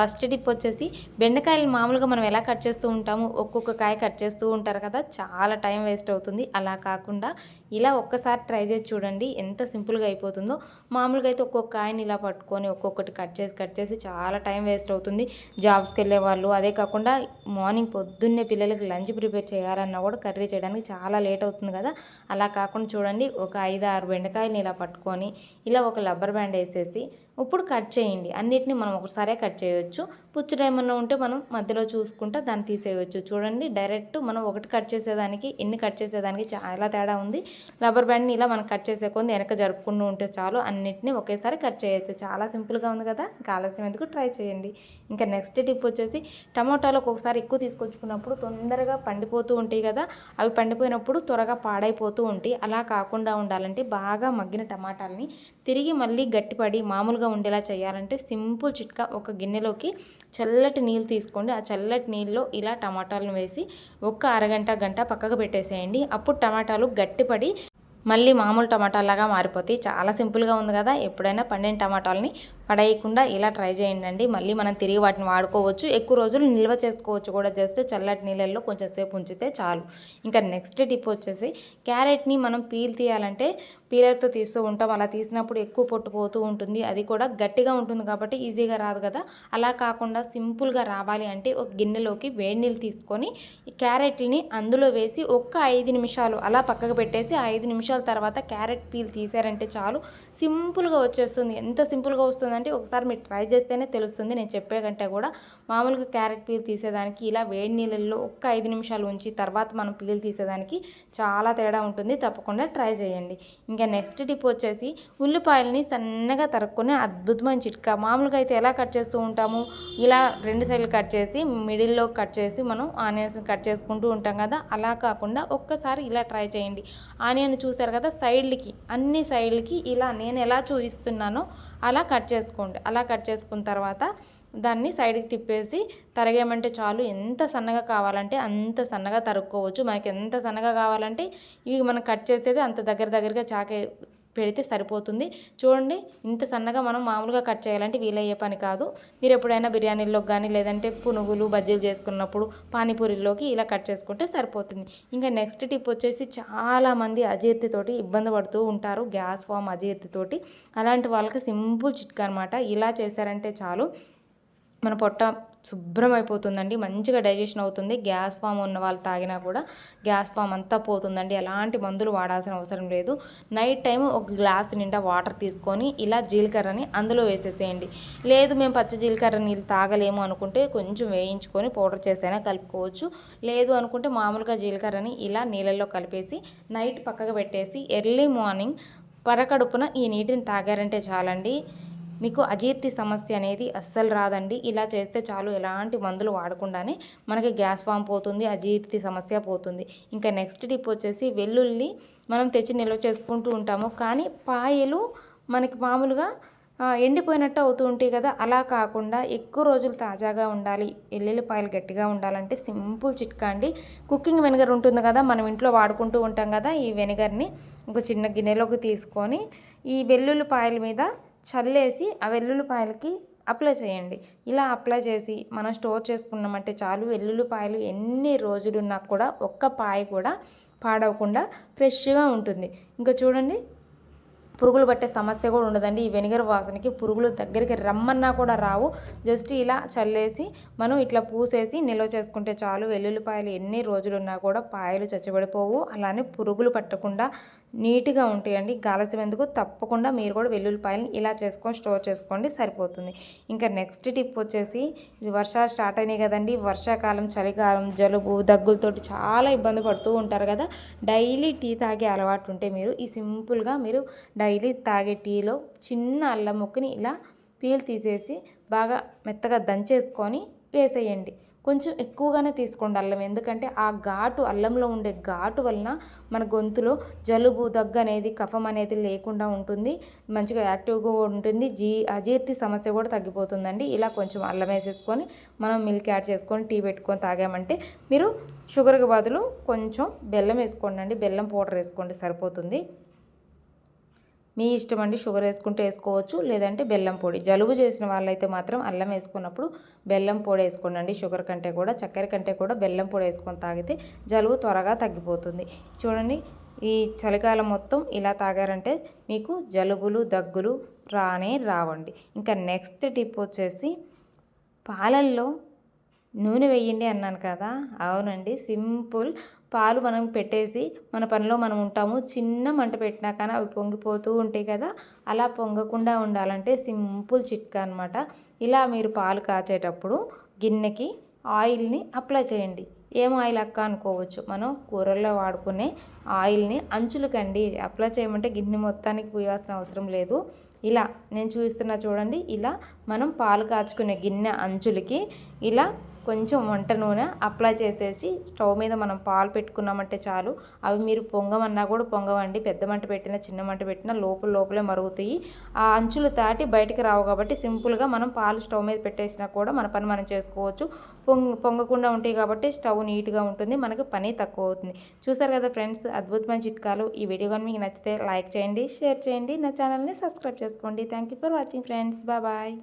First tip వచ్చేసి బెండకాయలు మామూలుగా మనం ఎలా కట్ చేస్తూ ఉంటాము ఒక్కొక్క కాయ కట్ చేస్తూ ఉంటారు కదా చాలా టైం వేస్ట్ అవుతుంది. అలా కాకుండా ఇలా ఒక్కసారి ట్రై చేసి చూడండి ఎంత సింపుల్గా అయిపోతుందో. మామూలుగా అయితే ఒక్కొక్క కాయని ఇలా పట్టుకొని ఒక్కొక్కటి కట్ చేసి కట్ చేసి చాలా టైం వేస్ట్ అవుతుంది. జాబ్స్కి వెళ్ళే వాళ్ళు అదే కాకుండా మార్నింగ్ పొద్దున్నే పిల్లలకి లంచ్ ప్రిపేర్ చేయాలన్నా కూడా కర్రీ చేయడానికి చాలా లేట్ అవుతుంది కదా. అలా కాకుండా చూడండి ఒక ఐదు ఆరు బెండకాయలు ఇలా పట్టుకొని ఇలా ఒక రబ్బర్ బ్యాండ్ వేసేసి ఇప్పుడు కట్ చేయండి. అన్నిటిని మనం ఒకసారే కట్ చేయవచ్చు పుచ్చుడు ఏమన్నా ఉంటే మనం మధ్యలో చూసుకుంటా దాన్ని తీసేయవచ్చు చూడండి డైరెక్ట్ మనం ఒకటి కట్ చేసేదానికి ఎన్ని కట్ చేసేదానికి చాలా తేడా ఉంది. రబ్బర్ బ్యాండ్ని ఇలా మనం కట్ చేసే కొంది వెనక జరుపుకుంటూ ఉంటే చాలు అన్నిటిని ఒకేసారి కట్ చేయొచ్చు. చాలా సింపుల్గా ఉంది కదా? ఇంకా ఆలస్యం ఎందుకు? ట్రై చేయండి. ఇంకా నెక్స్ట్ టిప్ వచ్చేసి టమాటాలు ఒక్కొక్కసారి ఎక్కువ తీసుకొచ్చుకున్నప్పుడు తొందరగా పండిపోతూ ఉంటాయి కదా? అవి పండిపోయినప్పుడు త్వరగా పాడైపోతూ ఉంటాయి. అలా కాకుండా ఉండాలంటే బాగా మగ్గిన టమాటాలని తిరిగి మళ్ళీ గట్టిపడి మామూలుగా ఉండేలా చేయాలంటే సింపుల్ చిట్కా ఒక గిన్నెలోకి చల్లటి నీళ్ళు తీసుకోండి. ఆ చల్లటి నీళ్ళలో ఇలా టమాటాలను వేసి ఒక్క అరగంట గంట పక్కకు పెట్టేసేయండి. అప్పుడు టమాటాలు గట్టిపడి మళ్ళీ మామూలు టమాటాలాగా మారిపోతాయి. చాలా సింపుల్గా ఉంది కదా. ఎప్పుడైనా పండిన టమాటాలని పడేయకుండా ఇలా ట్రై చేయండి మళ్ళీ మనం తిరిగి వాటిని వాడుకోవచ్చు. ఎక్కువ రోజులు నిల్వ చేసుకోవచ్చు కూడా. జస్ట్ చల్లటి నీళ్ళల్లో కొంచెం సేపు ఉంచితే చాలు. ఇంకా నెక్స్ట్ టిప్ వచ్చేసి క్యారెట్ని మనం పీల్ తీయాలంటే పీలర్తో తీస్తూ ఉంటాం. అలా తీసినప్పుడు ఎక్కువ పొట్టుపోతూ ఉంటుంది. అది కూడా గట్టిగా ఉంటుంది కాబట్టి ఈజీగా రాదు కదా. అలా కాకుండా సింపుల్గా రావాలి అంటే ఒక గిన్నెలోకి వేడి నీళ్ళు తీసుకొని క్యారెట్ని అందులో వేసి ఒక్క ఐదు నిమిషాలు అలా పక్కకు పెట్టేసి ఐదు నిమిషాల తర్వాత క్యారెట్ పీల్ తీసారంటే చాలు. సింపుల్గా వచ్చేస్తుంది. ఎంత సింపుల్గా వస్తుందంటే అంటే ఒకసారి మీరు ట్రై చేస్తేనే తెలుస్తుంది. నేను చెప్పే కంటే కూడా మామూలుగా క్యారెట్ పీల్ తీసేదానికి ఇలా వేడి నీళ్ళల్లో ఒక్క ఐదు నిమిషాలు ఉంచి తర్వాత మనం పీల్ తీసేదానికి చాలా తేడా ఉంటుంది. తప్పకుండా ట్రై చేయండి. ఇంకా నెక్స్ట్ టిప్ వచ్చేసి ఉల్లిపాయలని సన్నగా తరుక్కునే అద్భుతమైన చిట్కా. మామూలుగా అయితే ఎలా కట్ చేస్తూ ఉంటాము? ఇలా రెండు సైడ్లు కట్ చేసి మిడిల్లో కట్ చేసి మనం ఆనియన్స్ కట్ చేసుకుంటూ ఉంటాం కదా అలా కాకుండా ఒక్కసారి ఇలా ట్రై చేయండి. ఆనియన్ చూసారు కదా సైడ్లకి అన్ని సైడ్లకి ఇలా నేను ఎలా చూపిస్తున్నానో అలా కట్ చేసుకోండి అలా కట్ చేసుకున్న తర్వాత దాన్ని సైడ్కి తిప్పేసి తరగేమంటే చాలు. ఎంత సన్నగా కావాలంటే అంత సన్నగా తరుక్కోవచ్చు. మనకి ఎంత సన్నగా కావాలంటే ఇవి మనం కట్ చేసేది అంత దగ్గర దగ్గరగా చాకే పెడితే సరిపోతుంది. చూడండి ఇంత సన్నగా మనం మామూలుగా కట్ చేయాలంటే వీలయ్యే పని కాదు. మీరు ఎప్పుడైనా బిర్యానీలోకి కానీ లేదంటే పునుగులు బజ్జీలు చేసుకున్నప్పుడు పానీపూరిలోకి ఇలా కట్ చేసుకుంటే సరిపోతుంది. ఇంకా నెక్స్ట్ టిప్ వచ్చేసి చాలామంది అజీర్తితోటి ఇబ్బంది పడుతూ ఉంటారు. గ్యాస్ ఫామ్ అజీర్తితోటి అలాంటి వాళ్ళకి సింపుల్ చిట్కా అనమాట ఇలా చేశారంటే చాలు. మన పొట్ట శుభ్రం అయిపోతుందండి మంచిగా డైజెషన్ అవుతుంది. గ్యాస్ ఫామ్ ఉన్న వాళ్ళు తాగినా కూడా గ్యాస్ ఫామ్ అంతా పోతుందండి. ఎలాంటి మందులు వాడాల్సిన అవసరం లేదు. నైట్ టైం ఒక గ్లాస్ నిండా వాటర్ తీసుకొని ఇలా జీలకర్రని అందులో వేసేసేయండి. లేదు మేము పచ్చి జీలకర్ర నీళ్ళు తాగలేము అనుకుంటే కొంచెం వేయించుకొని పౌడర్ చేసైనా కలుపుకోవచ్చు. లేదు అనుకుంటే మామూలుగా జీలకర్రని ఇలా నీళ్ళల్లో కలిపేసి నైట్ పక్కకు పెట్టేసి ఎర్లీ మార్నింగ్ పరకడుపున ఈ నీటిని తాగారంటే చాలండి. మీకు అజీర్తి సమస్య అనేది అస్సలు రాదండి. ఇలా చేస్తే చాలు ఎలాంటి మందులు వాడకుండానే మనకి గ్యాస్ ఫామ్ పోతుంది అజీర్తి సమస్య పోతుంది. ఇంకా నెక్స్ట్ టిప్ వచ్చేసి వెల్లుల్లి మనం తెచ్చి నిల్వ చేసుకుంటూ ఉంటాము. కానీ పాయలు మనకి మామూలుగా ఎండిపోయినట్టు అవుతూ ఉంటాయి కదా. అలా కాకుండా ఎక్కువ రోజులు తాజాగా ఉండాలి. ఎల్లుల్లిపాయలు గట్టిగా ఉండాలంటే సింపుల్ చిట్కా అండి. కుకింగ్ వెనిగర్ ఉంటుంది కదా మనం ఇంట్లో వాడుకుంటూ ఉంటాం కదా ఈ వెనిగర్ని ఒక చిన్న గిన్నెలోకి తీసుకొని ఈ వెల్లుల్లిపాయల మీద చల్లేసి ఆ వెల్లుల్లిపాయలకి అప్లై చేయండి. ఇలా అప్లై చేసి మనం స్టోర్ చేసుకున్నామంటే చాలు వెల్లుల్లిపాయలు ఎన్ని రోజులున్నా కూడా ఒక్క పాయ కూడా పాడవకుండా ఫ్రెష్గా ఉంటుంది. ఇంకా చూడండి పురుగులు పట్టే సమస్య కూడా ఉండదండి. ఈ వెనిగర్ వాసనకి పురుగులు దగ్గరికి రమ్మన్నా కూడా రావు. జస్ట్ ఇలా చల్లేసి మనం ఇట్లా పూసేసి నిల్వ చేసుకుంటే చాలు వెల్లుల్లిపాయలు ఎన్ని రోజులున్నా కూడా పాయలు చచ్చబడిపోవు అలానే పురుగులు పట్టకుండా నీట్గా ఉంటాయండి. గాలసిందుకు తప్పకుండా మీరు కూడా వెల్లుల్లిపాయలని ఇలా చేసుకొని స్టోర్ చేసుకోండి సరిపోతుంది. ఇంకా నెక్స్ట్ టిప్ వచ్చేసి ఇది వర్షాలు స్టార్ట్ అయినాయి కదండి. వర్షాకాలం చలికాలం జలుబు దగ్గులతోటి చాలా ఇబ్బంది పడుతూ ఉంటారు కదా. డైలీ టీ తాగే అలవాటు ఉంటే మీరు ఈ సింపుల్గా మీరు డైలీ తాగే టీలో చిన్న అల్లం ముక్కని ఇలా పీల్ తీసేసి బాగా మెత్తగా దంచేసుకొని వేసేయండి. కొంచెం ఎక్కువగానే తీసుకోండి అల్లం. ఎందుకంటే ఆ ఘాటు అల్లంలో ఉండే ఘాటు వలన మన గొంతులో జలుబు దగ్గు అనేది కఫం అనేది లేకుండా ఉంటుంది. మంచిగా యాక్టివ్గా ఉంటుంది. జీ అజీర్తి సమస్య కూడా తగ్గిపోతుందండి. ఇలా కొంచెం అల్లం వేసేసుకొని మనం మిల్క్ యాడ్ చేసుకొని టీ పెట్టుకొని తాగామంటే మీరు షుగర్కి బదులు కొంచెం బెల్లం వేసుకోండి అండి బెల్లం పౌడర్ వేసుకోండి సరిపోతుంది. మీ ఇష్టం అండి షుగర్ వేసుకుంటే వేసుకోవచ్చు లేదంటే బెల్లం పొడి. జలుబు చేసిన వాళ్ళైతే మాత్రం అల్లం వేసుకున్నప్పుడు బెల్లం పొడి వేసుకోండి షుగర్ కంటే కూడా చక్కెర కంటే కూడా బెల్లం పొడి వేసుకొని తాగితే జలుబు త్వరగా తగ్గిపోతుంది. చూడండి ఈ చలికాలం మొత్తం ఇలా తాగారంటే మీకు జలుబులు దగ్గులు రానే రావండి. ఇంకా నెక్స్ట్ టిప్ వచ్చేసి పాలల్లో నూనె వేయండి అన్నాను కదా. అవునండి సింపుల్ పాలు మనం పెట్టేసి మన పనిలో మనం ఉంటాము. చిన్న మంట పెట్టినా కానీ అవి పొంగిపోతూ ఉంటాయి కదా. అలా పొంగకుండా ఉండాలంటే సింపుల్ చిట్కా అనమాట ఇలా మీరు పాలు కాచేటప్పుడు గిన్నెకి ఆయిల్ని అప్లై చేయండి. ఏం ఆయిల్ అక్క అనుకోవచ్చు? మనం కూరల్లో వాడుకునే ఆయిల్ని అంచులకండి. అప్లై చేయమంటే గిన్నె మొత్తానికి పోయాల్సిన అవసరం లేదు. ఇలా నేను చూపిస్తున్నా చూడండి. ఇలా మనం పాలు కాచుకునే గిన్నె అంచులకి ఇలా కొంచెం వంట నూనె అప్లై చేసేసి స్టవ్ మీద మనం పాలు పెట్టుకున్నామంటే చాలు. అవి మీరు పొంగమన్నా కూడా పొంగవండి. పెద్ద మంట పెట్టినా చిన్న మంట పెట్టినా లోపల లోపలే మరుగుతాయి. ఆ అంచులు దాటి బయటికి రావు కాబట్టి సింపుల్గా మనం పాలు స్టవ్ మీద పెట్టేసినా కూడా మన పని మనం చేసుకోవచ్చు. పొంగ పొంగకుండా ఉంటాయి కాబట్టి స్టవ్ నీట్గా ఉంటుంది. మనకి పని తక్కువ అవుతుంది. చూసారు కదా ఫ్రెండ్స్ అద్భుతమైన చిట్కాలు. ఈ వీడియో కానీ మీకు నచ్చితే లైక్ చేయండి షేర్ చేయండి. నా ఛానల్ని సబ్స్క్రైబ్ చేసుకోండి. Thank you for watching friends. Bye